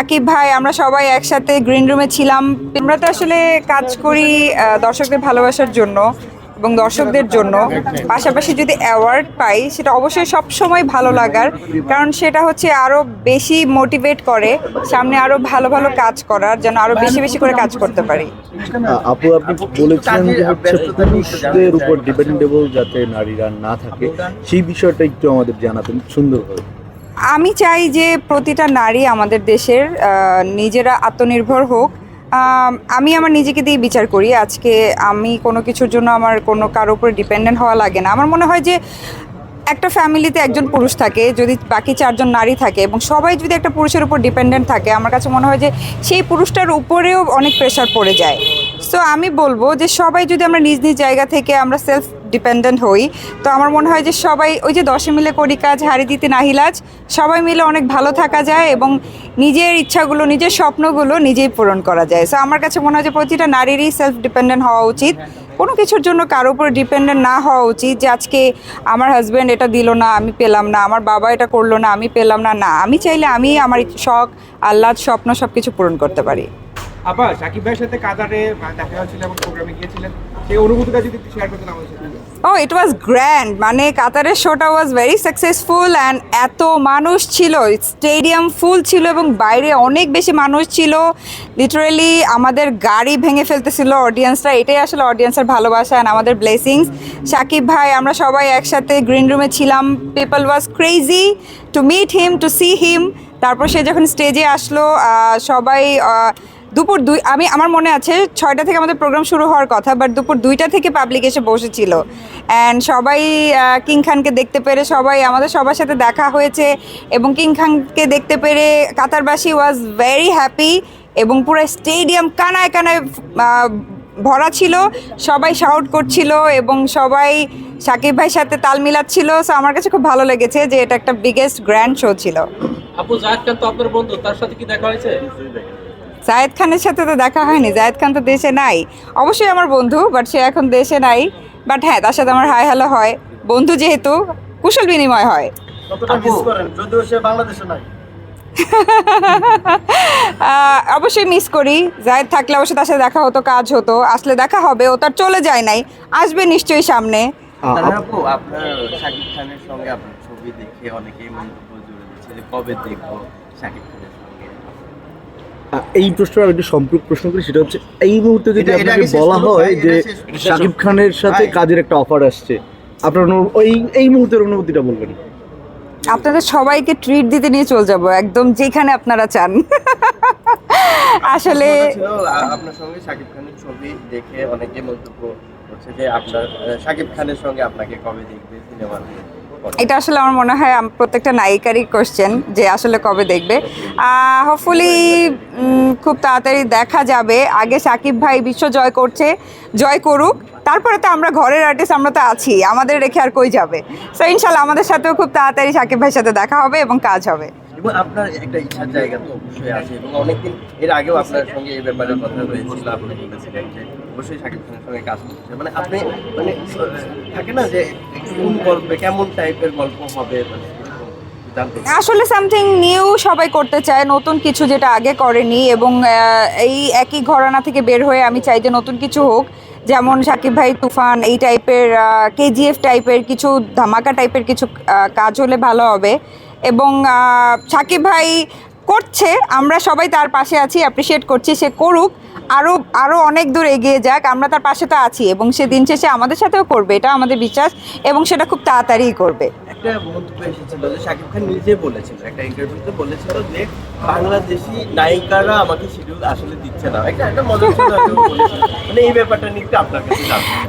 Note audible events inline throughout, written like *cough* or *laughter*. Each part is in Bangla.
আকিব ভাই, আমরা সবাই একসাথে গ্রিন রুমে ছিলাম। আমরা তো আসলে কাজ করি দর্শকদের ভালোবাসার জন্য এবং দর্শকদের জন্য। পাশাপাশি যদি অ্যাওয়ার্ড পাই, সেটা অবশ্যই সব সময় ভালো লাগার। কারণ সেটা হচ্ছে আরও বেশি মোটিভেট করে, সামনে আরও ভালো ভালো কাজ করার, যেন আরও বেশি বেশি করে কাজ করতে পারি। আপু, আপনি বলেছিলেন যে হচ্ছে পুরুষদের উপর ডিপেন্ডেবল যাতে নারীরা না থাকে, সেই বিষয়টা একটু আমাদের জানাতেন সুন্দরভাবে আমি চাই যে প্রতিটা নারী আমাদের দেশের নিজেরা আত্মনির্ভর হোক। আমি আমার নিজেকে দিয়ে বিচার করি। আজকে আমি কোনো কিছুর জন্য আমার কোনো কারোর উপর ডিপেন্ডেন্ট হওয়া লাগে না। আমার মনে হয় যে একটা ফ্যামিলিতে একজন পুরুষ থাকে, যদি বাকি চারজন নারী থাকে এবং সবাই যদি একটা পুরুষের উপর ডিপেন্ডেন্ট থাকে, আমার কাছে মনে হয় যে সেই পুরুষটার উপরেও অনেক প্রেশার পড়ে যায়। সো আমি বলব যে সবাই যদি আমরা নিজ নিজ জায়গা থেকে আমরা সেলফ ডিপেন্ডেন্ট হই। তো আমার মনে হয় যে সবাই, ওই যে দশে মিলে করি কাজ, হারি দিতে নাহিলাজ সবাই মিলে অনেক ভালো থাকা যায় এবং নিজের ইচ্ছাগুলো, নিজের স্বপ্নগুলো নিজেই পূরণ করা যায়। সো আমার কাছে মনে হয় যে প্রতিটা নারীরই সেলফ ডিপেন্ডেন্ট হওয়া উচিত। কোনো কিছুর জন্য কারোর উপর ডিপেন্ডেন্ট না হওয়া উচিত যে আজকে আমার হাজব্যান্ড এটা দিল না, আমি পেলাম না, আমার বাবা এটা করল না, আমি পেলাম না না। আমি চাইলে আমি আমার শখ, আহ্লাদ, স্বপ্ন সব কিছু পূরণ করতে পারি। আপা সাকিব ভাইয়ের সাথে কাতারে দেখা হয়েছিল এবং প্রোগ্রামে গিয়েছিলেন। ও ইট ওয়াজ গ্র্যান্ড মানে কাতারের শোটা ওয়াজ ভেরি সাকসেসফুল অ্যান্ড এত মানুষ ছিল। স্টেডিয়াম ফুল ছিল এবং বাইরে অনেক বেশি মানুষ ছিল। লিটারেলি আমাদের গাড়ি ভেঙে ফেলতেছিল অডিয়েন্সরা এটাই আসলে অডিয়েন্সের ভালোবাসা অ্যান্ড আমাদের ব্লেসিংস সাকিব ভাই, আমরা সবাই একসাথে গ্রিন রুমে ছিলাম। People was crazy to meet him to see him তারপর সে যখন স্টেজে আসলো সবাই দুপুর দুই আমি আমার মনে আছে ছয়টা থেকে আমাদের প্রোগ্রাম শুরু হওয়ার কথা বাট দুপুর দুইটা থেকে পাবলিক এসে বসেছিল। অ্যান্ড সবাই কিং খানকে দেখতে পেরে সবাই, আমাদের সবার সাথে দেখা হয়েছে এবং কিং খানকে দেখতে পেরে কাতারবাসী ওয়াজ ভেরি হ্যাপি এবং পুরো স্টেডিয়াম কানায় কানায় ভরা ছিল। সবাই শাউট করছিল এবং সবাই সাকিব ভাইয়ের সাথে তাল মিলাচ্ছিল। সো আমার কাছে খুব ভালো লেগেছে যে এটা একটা বিগেস্ট গ্র্যান্ড শো ছিল। আপু, জাহেদ খান তো আপনার বন্ধু তার সাথে কি দেখা হয়েছে? জায়েদ খানের সাথে তো দেখা হয়নি জায়েদ খান তো দেশে নাই। অবশ্যই আমার বন্ধু বাট সে এখন দেশে নাই। বাট হ্যাঁ তার সাথে আমার হাই হ্যালো হয়। বন্ধু যেহেতু কুশল বিনিময় হয়। কতটা মিস করেন যদিও সে বাংলাদেশে নাই। *laughs* আহ, অবশ্যই মিস করি। জায়েদ থাকলে অবশ্যই তার সাথে দেখা হতো কাজ হতো আসলে দেখা হবে ও তার চলে যায় নাই। আসবে নিশ্চয়ই সামনে। আ- আপ- আপু আপনার শাকিব খানের সঙ্গে আপনার ছবি দেখে অনেকেই মন্তব্য জুড়ে দিচ্ছে যে কবে দেখব শাকিব খানের এই প্রশ্নটা একটু সম্পর্ক প্রশ্ন করি সেটা হচ্ছে এই মুহূর্তে যদি আপনাকে বলা হয় যে শাকিব খানের সাথে কাজের একটা অফার আসছে আপনার ওই এই মুহূর্তের অনুভূতিটা বলবেন। আপনাদের সবাইকে ট্রিট দিতে নিয়ে চলে যাব একদম যেখানে আপনারা চান। আসলে আপনার সঙ্গে শাকিব খানের ছবি দেখে অনেকে মন্তব্য করছে যে আপনার শাকিব খানের সঙ্গে আপনাকে কবে দেখবে সিনেমার এটা আসলে আমার মনে হয় প্রত্যেকটা নায়িকারই কোশ্চেন যে আসলে কবে দেখবে। হোপফুলি খুব তাড়াতাড়ি দেখা যাবে। আগে সাকিব ভাই বিশ্ব জয় করছে জয় করুক। তারপরে তো আমরা ঘরের আর্টিস্ট আমরা তো আছি। আমাদের রেখে আর কই যাবে? সো ইনশাল্লাহ আমাদের সাথেও খুব তাড়াতাড়ি সাকিব ভাইয়ের সাথে দেখা হবে এবং কাজ হবে। এবং আপনার একটা ইচ্ছার জায়গা তো অবশ্যই আছে এবং অনেকদিন এর আগেও আপনার সঙ্গে এই ব্যাপারে কথা হয়েছিল আপনি বলেছিলেন যে অবশ্যই শাকিব খানের সঙ্গে কাজ করতে মানে আপনি মানে থাকে না যে কোন গল্পে, কেমন টাইপের গল্প হবে। আসলে সামথিং নিউ সবাই করতে চায়, নতুন কিছু যেটা আগে করেনি এবং এই একই ঘরানা থেকে বের হয়ে আমি চাই যে নতুন কিছু হোক। যেমন সাকিব ভাই তুফান, এই টাইপের কেজিএফ টাইপের কিছু ধামাকা টাইপের কিছু কাজ হলে ভালো হবে। এবং সাকিব ভাই করছে, আমরা সবাই তার পাশে আছি অ্যাপ্রিসিয়েট করছি, সে করুক। আরও আরও অনেক দূর এগিয়ে যাক আমরা তার পাশে তো আছি এবং সে দিন শেষে আমাদের সাথেও করবে এটা আমাদের বিশ্বাস এবং সেটা খুব তাড়াতাড়িই করবে। একটা মন্তব্য এসেছিল যে শাকিব খান নিজে বলেছিল একটা ইন্টারভিউতে বলেছিল যে বাংলাদেশি নায়িকারা আমাকে শিডিউল আসলে দিচ্ছে না। একটা একটা মজার ছিল আপনি বলেছিলেন। মানে এই ব্যাপারটা নিয়ে আপনার কাছে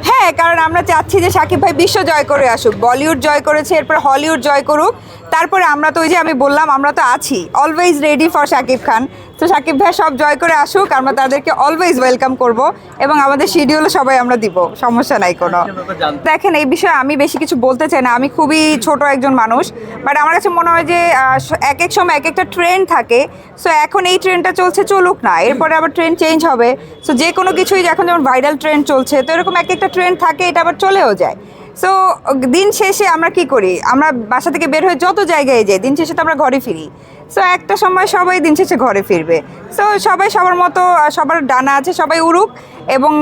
হ্যাঁ কারণ আমরা চাচ্ছি যে সাকিব ভাই বিশ্ব জয় করে আসুক বলিউড জয় করেছে এরপর হলিউড জয় করুক তারপরে আমরা তো ওই যে আমি বললাম আমরা তো আছি always ready for Shakib Khan. তো সাকিব ভাই সব জয় করে আসুক আমরা তাদেরকে অলওয়েজ ওয়েলকাম করব এবং আমাদের শিডিউলও সবাই আমরা দিব সমস্যা নাই কোনো। দেখেন এই বিষয়ে আমি বেশি কিছু বলতে চাই না আমি খুবই ছোট একজন মানুষ বাট আমার কাছে মনে হয় যে এক এক সময় এক একটা ট্রেন্ড থাকে সো এখন এই ট্রেনটা চলছে চলুক না এরপরে আবার ট্রেন চেঞ্জ হবে সো যে কোনো কিছুই এখন যেমন ভাইরাল ট্রেন্ড চলছে তো এরকম এক একটা ট্রেন্ড থাকে এটা আবার চলেও যায়। সো দিন শেষে আমরা কি করি? আমরা বাসা থেকে বের হয়ে যত জায়গায় যাই, দিন শেষে তো আমরা ঘরে ফিরি। সো একটা সময় সবাই দিন শেষে ঘরে ফিরবে। সো সবাই সবার মতো সবার ডানা আছে, সবাই উড়ুক এবং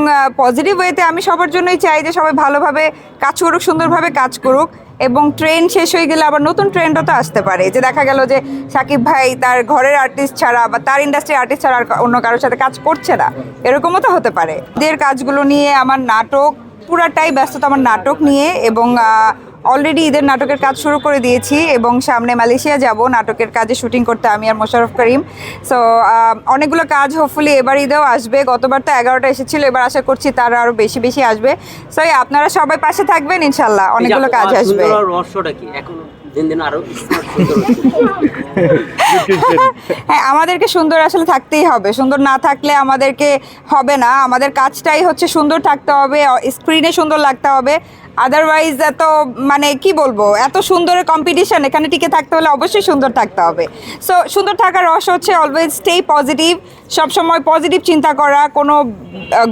পজিটিভ ওয়েতে আমি সবার জন্যই চাই যে সবাই ভালোভাবে কাজ করুক, সুন্দরভাবে কাজ করুক এবং ট্রেন শেষ হয়ে গেলে আবার নতুন ট্রেন্ডও তো আসতে পারে। যে দেখা গেল যে সাকিব ভাই তার ঘরের আর্টিস্ট ছাড়া বা তার ইন্ডাস্ট্রির আর্টিস্ট ছাড়া আর অন্য কারোর সাথে কাজ করছে না। এরকমও তো হতে পারে। এদের কাজগুলো নিয়ে আমার নাটক পুরাটাই ব্যস্ততা আমার নাটক নিয়ে এবং অলরেডি ঈদের নাটকের কাজ শুরু করে দিয়েছি এবং সামনে মালয়েশিয়া যাব। নাটকের কাজে শুটিং করতে আমি আর মোশারফ করিম। সো অনেকগুলো কাজ হোপফুলি এবার ঈদেও আসবে। গতবার তো এগারোটা এসেছিল এবার আশা করছি তারা আরও বেশি বেশি আসবে। সো আপনারা সবাই পাশে থাকবেন ইনশাল্লাহ অনেকগুলো কাজ আসবে। রহস্যটা কি? এখন? *laughs* হ্যাঁ আমাদেরকে সুন্দর আসলে থাকতেই হবে। সুন্দর না থাকলে আমাদেরকে হবে না। আমাদের কাজটাই হচ্ছে সুন্দর থাকতে হবে স্ক্রিনে সুন্দর লাগতে হবে। আদারওয়াইজ এত মানে কি বলব এত সুন্দরের কম্পিটিশন এখানে টিকে থাকতে হলে অবশ্যই সুন্দর থাকতে হবে। সো সুন্দর থাকার রস হচ্ছে অলওয়েজ স্টে পজিটিভ সবসময় পজিটিভ চিন্তা করা কোনো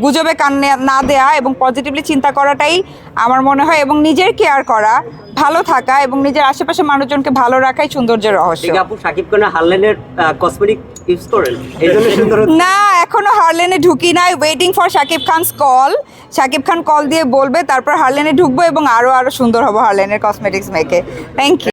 গুজবে কান নে- দেয়া এবং পজিটিভলি চিন্তা করাটাই আমার মনে হয় এবং নিজের কেয়ার করা ভালো থাকা এবং নিজের আশেপাশে মানুষজনকে ভালো রাখাই সৌন্দর্যের রহস্য। আপু সাকিব খানের হারলেনের কসমেটিক ইউজ করেন সুন্দর না এখনও হারলেনে ঢুকি নাই waiting for Shakib Khan's call Shakib Khan call দিয়ে বলবে তারপর হারলেনে ঢুকবো এবং আরও আরও সুন্দর হব হারলেনের কসমেটিক্স মেকে থ্যাংক ইউ